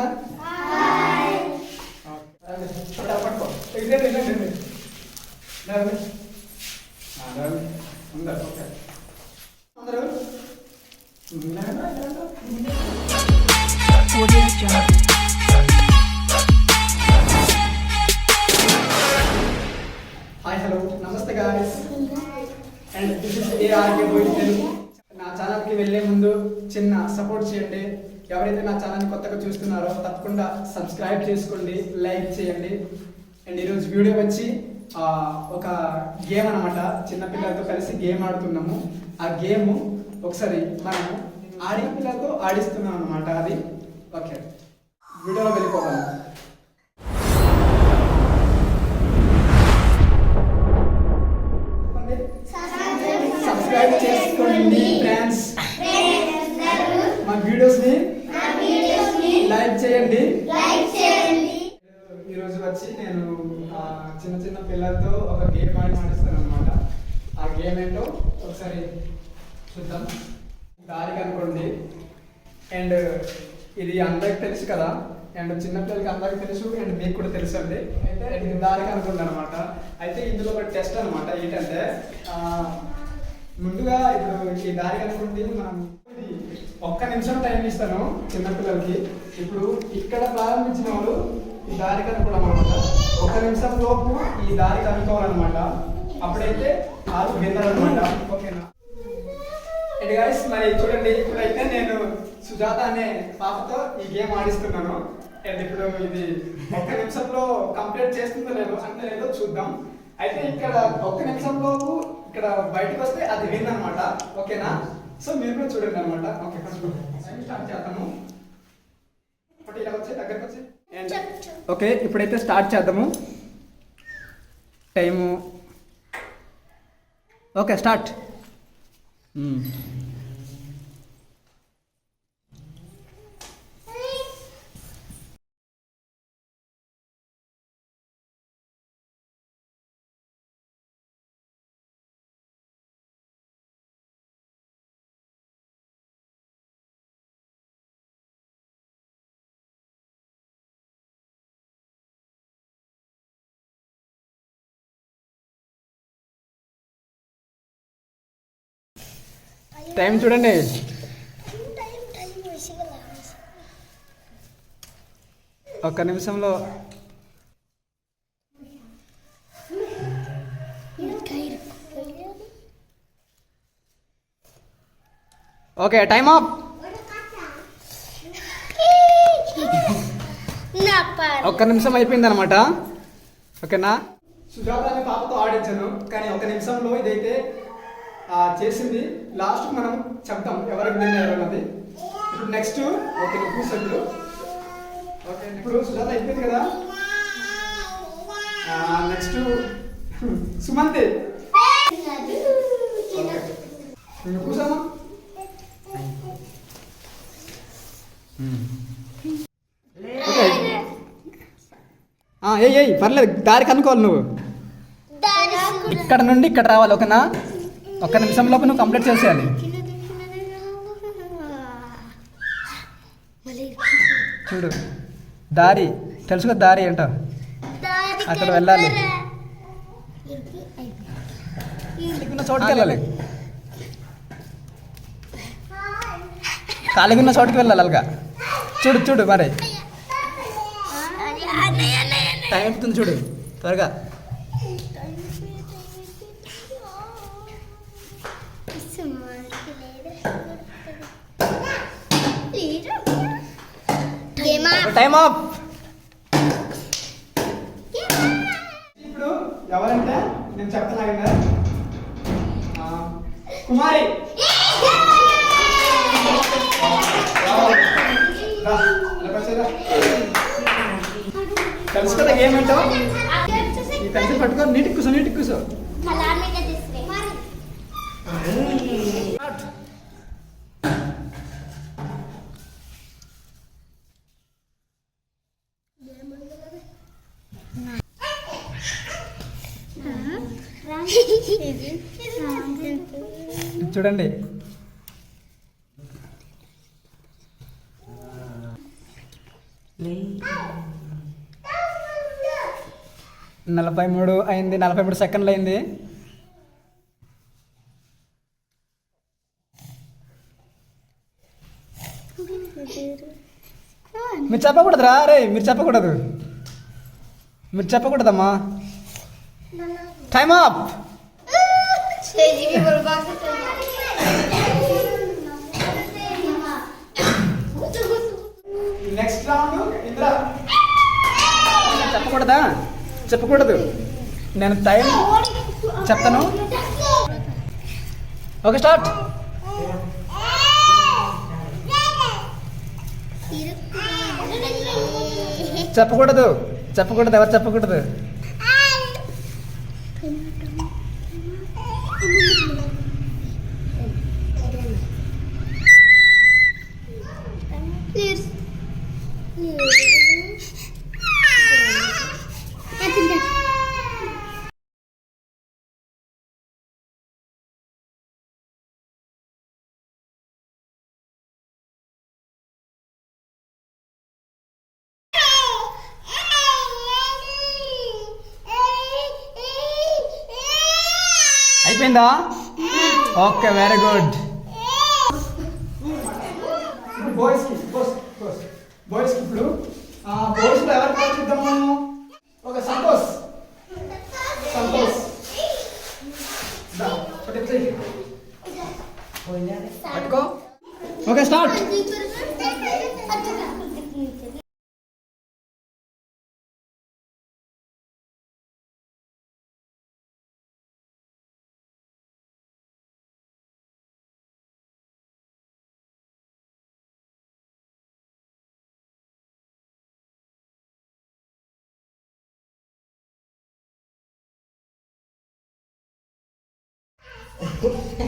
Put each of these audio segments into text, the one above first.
semana. కొత్తగా చూస్తున్నారో తప్పకుండా సబ్స్క్రైబ్ చేసుకోండి లైక్ చేయండి. అండ్ ఈరోజు వీడియో వచ్చి ఒక గేమ్ అనమాట చిన్నపిల్లలతో కలిసి గేమ్ ఆడుతున్నాము. ఆ గేమ్ ఒకసారి మనము ఆడిన పిల్లలతో ఆడిస్తున్నాం అనమాట అది. ఓకే. వీడియోలో వెళ్ళిపోతాము చేయండి. ఈ రోజు వచ్చి నేను చిన్న చిన్న పిల్లలతో ఒక గేమ్ ఆడి ఆడిస్తాను అనమాట ఆ గేమ్ ఏంటో ఒకసారి చూద్దాం. దారి కనుకోండి అండ్ ఇది అందరికి తెలుసు కదా. అండ్ చిన్నపిల్లలకి అందరికి తెలుసు అండ్ మీకు కూడా తెలుసు అండి. అయితే ఇది దారి కనుక్కుంది అనమాట అయితే ఇందులో ఒక టెస్ట్ అనమాట ఏంటంటే ముందుగా ఇప్పుడు ఈ దారి కనుక్కుంది మనం ఒక్క నిమిషం టైం ఇస్తాను చిన్నపిల్లలకి ఇప్పుడు ఇక్కడ ప్రారంభించిన వాళ్ళు ఈ దారి కనుక్కోవడం అనమాట ఒక నిమిషం లోపు ఈ దారి కనుక్కోవాలన్నమాట అప్పుడైతే ఆరు విన్నర్ అనమాట ఓకేనా? అండ్ గైస్ మరి చూడండి ఇప్పుడైతే నేను సుజాత అనే పాపతో ఈ గేమ్ ఆడిస్తున్నాను. అండ్ ఇప్పుడు ఇది ఒక్క నిమిషంలో కంప్లీట్ చేస్తుందో లేదో అంటే లేదో చూద్దాం. అయితే ఇక్కడ ఒక్క నిమిషంలోపు ఇక్కడ బయటకు వస్తే అది విన్ అనమాట ఓకేనా? సో మీరు కూడా చూడండి అనమాట ఓకే ఫస్ట్ స్టార్ట్ చేద్దాము. ఒకటి ఇలా వచ్చి దగ్గరకు వచ్చి. And ఓకే ఇప్పుడైతే స్టార్ట్ చేద్దాము. టైము ఓకే స్టార్ట్ టైం చూడండి. ఒక నిమిషంలో. ఓకే టైం ఆఫ్ ఒక్క నిమిషం అయిపోయింది అనమాట ఓకేనా? సుజాత అనే పాపతో ఆడించాను కానీ ఒక నిమిషంలో ఇదైతే చేసింది. లాస్ట్ మనం చెప్తాం ఎవరికి అన్నది. ఇప్పుడు నెక్స్ట్ ఓకే కూర్చో ఇప్పుడు. ఓకే ఇప్పుడు సుజాత అయిపోయింది కదా? నెక్స్ట్ సుమంతి. కూర్చోమా ఏ ఏ పర్లేదు దారి కనుక్కోవాలి నువ్వు. ఇక్కడ నుండి ఇక్కడ రావాలి ఓకేనా? ఒక్క నిమిషం లోపు నువ్వు కంప్లీట్ చేసేయాలి. చూడు. దారి. తెలుసుకో దారి ఏంటో? అక్కడ వెళ్ళాలి. ఉన్న చోటుకి వెళ్ళాలి. ఖాళీగా ఉన్న చోటుకి వెళ్ళాలి అలాగా. చూడు చూడు మరి. టైం అవుతుంది చూడు. త్వరగా. టైం ఆఫ్ ఇప్పుడు ఎవరంటే? నేను చెప్తున్నా కదా. ఆ, కుమారి. తెలుసు కదా ఈ పెన్సిల్ పట్టుకో నీటికి కూర్చో నీటికి కూర్చో. చూడండి. నలభై మూడు అయింది నలభై మూడు సెకండ్లు అయింది. మీరు చెప్పకూడదురా అరే మీరు చెప్పకూడదు. మీరు చెప్పకూడదమ్మా. టైమ్ అప్ చెప్పకూడదు. నేను టైం చెప్తాను. Okay start. చెప్పకూడదు. చెప్పకూడదు ఎవరు చెప్పకూడదు? అయిపోయిందా ఓకే వెరీ గుడ్ బాయ్స్కి బాయ్స్కి ఇప్పుడు బాయ్స్లో ఎవరు పేరు చూద్దాము ఒక సంతోష్ సంతోష్ దా, ఒకటి చెయ్యి. పట్టుకో. Okay start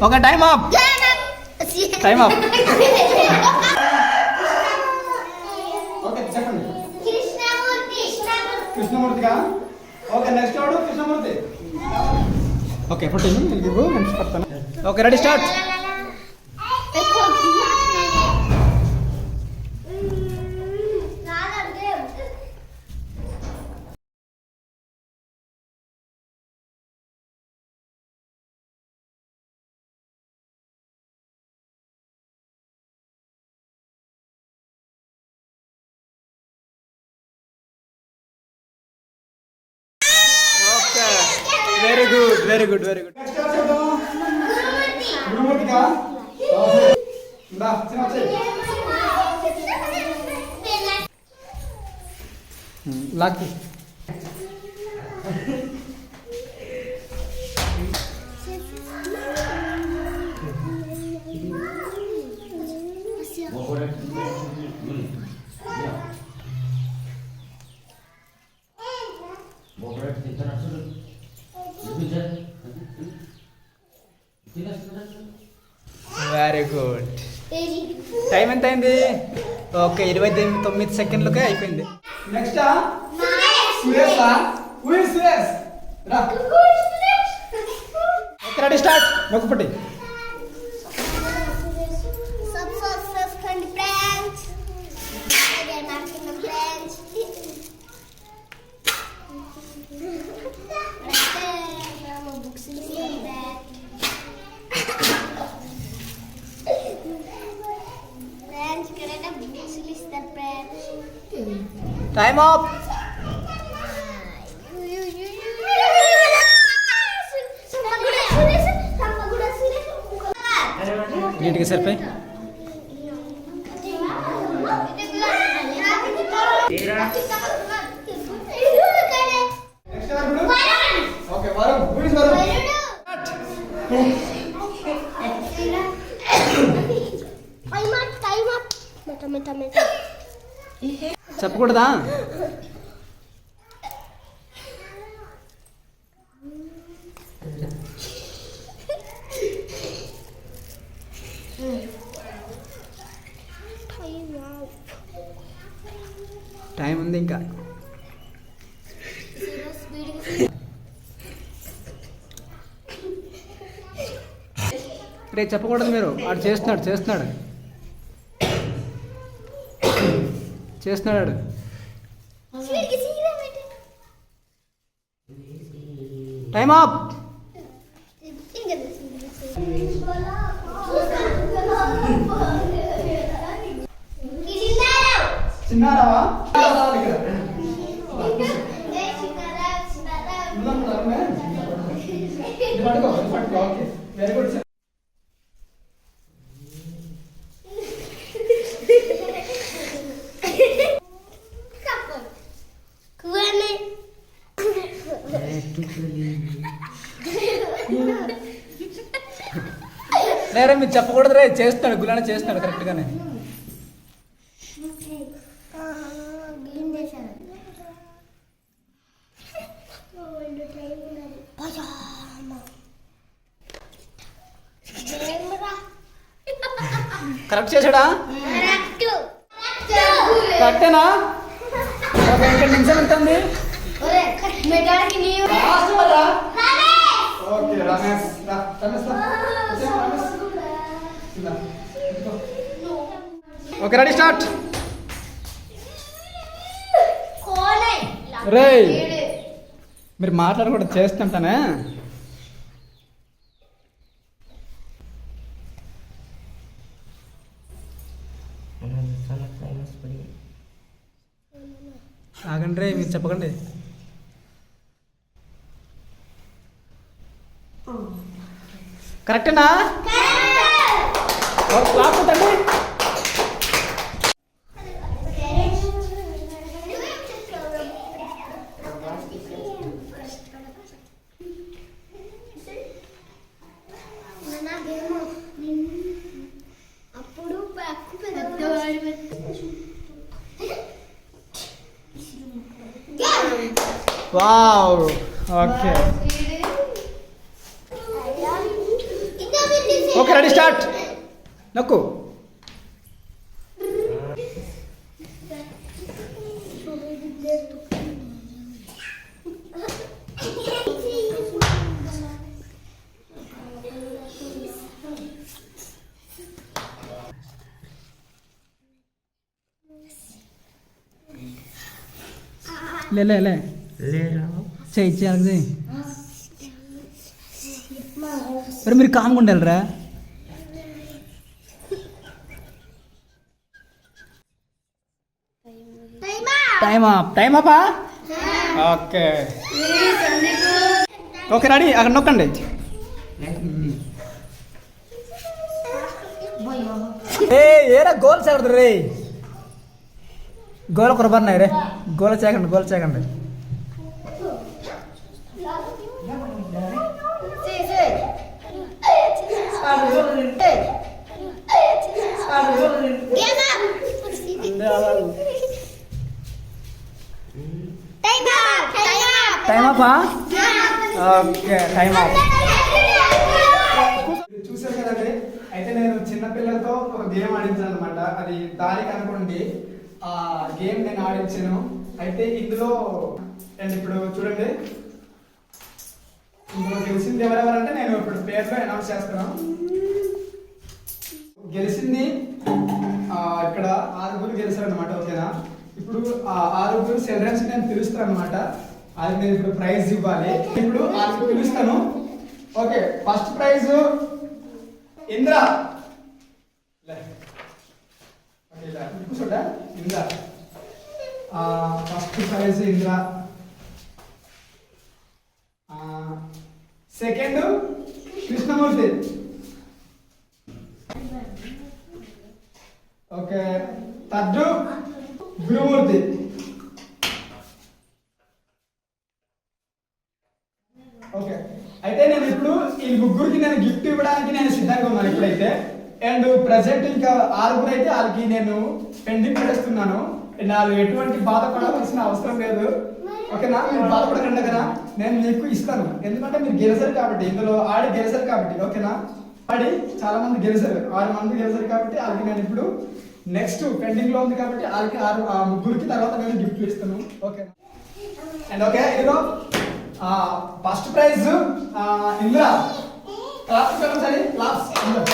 okay time up time up okay చెప్పండి. కృష్ణమూర్తి కృష్ణమూర్తిగా ఓకే నెక్స్ట్ ఎవడు? కృష్ణమూర్తి. ఓకే నేను పడతాను. Okay ready start very good very good next very good time ఎంత అయింది? ఓకే ఇరవై తొమ్మిది తొమ్మిది సెకండ్లకే అయిపోయింది. నెక్స్ట్ రెడీ స్టార్ట్ నొక్కపట్టి. టైం ఆఫ్ నీట్గా సరిపోయి next okay Varun who is Varun చెప్పకూడదా? Time ఉంది ఇంకా. రే చెప్పకూడదు మీరు. వాడు చేస్తున్నాడు చేస్తున్నాడు. చేస్తున్నాడు. టైం అప్ తిన్నారా? చిన్నారావా ఏ చిన్నారా, చిన్నారా. పట్టుకో పట్టుకో ఓకే వెరీ గుడ్ మీరు చెప్పకూడదు రే చేస్తాడు గులానే చేస్తాడు కరెక్ట్గానే? కరెక్ట్ చేశాడా కరెక్ట్. కరెక్టేనా ఇంకా నిమిషం మెగాడికి నీవు. ఓకే రమేష్ రమేష్ రా. వచ్చేయ్, రమేష్. ఇలా. Okay ready start. ఏడు. మీరు మాట్లాడకూడదు చేస్తుంటానే. ఆగండి రే మీరు చెప్పకండి. కరెక్టేనా? క్లాప్ కొట్టండి. Wow okay okay ready start నొక్కు లే లే లే చెయ్యి చేయాలి మరి మీరు కామ్గా ఉండాలిరా? Time up. Time అపా okay. Okay ready. అక్కడ నొక్కండి. ఏ ఏరా గోల్ చేయకూడదు రే? గోల కురబడినాయి రే. గోల చేయకండి గోల చేయకండి time up okay time up చూసారు కదండి? అయితే నేను చిన్నపిల్లలతో ఒక గేమ్ ఆడించాను అనమాట అది దారి కనుకోండి. ఆ గేమ్ నేను ఆడించాను. అయితే ఇందులో అండ్ ఇప్పుడు చూడండి. ఇప్పుడు గెలిచింది ఎవరెవరంటే నేను ఇప్పుడు పేర్లో అనౌన్స్ చేస్తున్నాను. గెలిచింది ఇక్కడ ఆరుగురు గెలిచారు అనమాట ఓకేనా? ఇప్పుడు ఆ ఆరుగురు చిల్డ్రన్స్ నేను పిలుస్తాను అనమాట అది నేను ఇప్పుడు ప్రైజ్ ఇవ్వాలి. ఇప్పుడు ఆరుగురు పిలుస్తాను. Okay first prize Indra. లే. Okay, Indra. First prize Indra. Second Krishnamurthy. Okay third Gurumurthy. Okay అయితే నేను ఇప్పుడు ఈ ముగ్గురికి నేను గిఫ్ట్ ఇవ్వడానికి నేను సిద్ధంగా ఉన్నాను ఇప్పుడైతే. అండ్ ప్రజెంట్ ఇంకా ఆరుగురు అయితే వాళ్ళకి నేను పెండింగ్ పెడుతున్నాను వాళ్ళు ఎటువంటి బాధపడవలసిన అవసరం లేదు. ఓకేనా? మీరు బాధపడకండి కదా నేను మీకు ఇస్తాను. ఎందుకంటే మీరు గెలిచారు కాబట్టి ఇందులో ఆడి గెలిచారు కాబట్టి ఓకేనా? ఆడి చాలా మంది గెలిచారు. ఆరు మంది గెలిచారు కాబట్టి వాళ్ళకి నేను ఇప్పుడు నెక్స్ట్ పెండింగ్లో ఉంది కాబట్టి వాళ్ళకి ఆరు ఆ ముగ్గురికి తర్వాత నేను గిఫ్ట్ ఇస్తాను ఓకేనా? అండ్ ఓకే ఇదిగో ఫస్ట్ ప్రైజ్ ఇందిరా క్లాప్స్ పెట్టండి సరే క్లాప్స్ ఇందులో.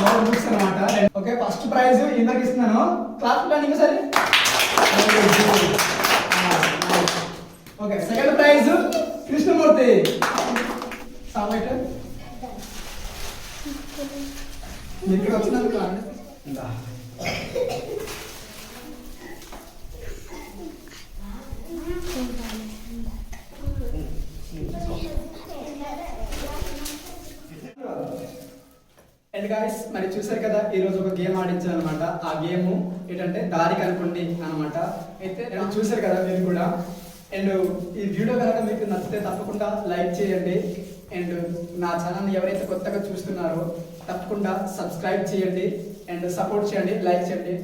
మోడల్ బుక్స్ అనమాట ఓకే ఫస్ట్ ప్రైజ్ ఇందరికి ఇస్తున్నాను. క్లాస్ ప్లాన్ సరే ఓకే సెకండ్ ప్రైజ్ కృష్ణమూర్తి. సామెట ఇక్కడ వచ్చినందుకు ఆనందం. ఇందా. అండ్ గాయస్ మరి చూసారు కదా ఈ రోజు ఒక గేమ్ ఆడించాను అనమాట ఆ గేమ్ ఏంటంటే దారి కనుకోండి అనమాట అయితే చూసారు కదా మీరు కూడా. అండ్ ఈ వీడియో కనుక మీకు నచ్చితే తప్పకుండా లైక్ చేయండి. అండ్ నా ఛానల్ని ఎవరైతే కొత్తగా చూస్తున్నారో తప్పకుండా సబ్స్క్రైబ్ చేయండి. అండ్ సపోర్ట్ చేయండి లైక్ చేయండి.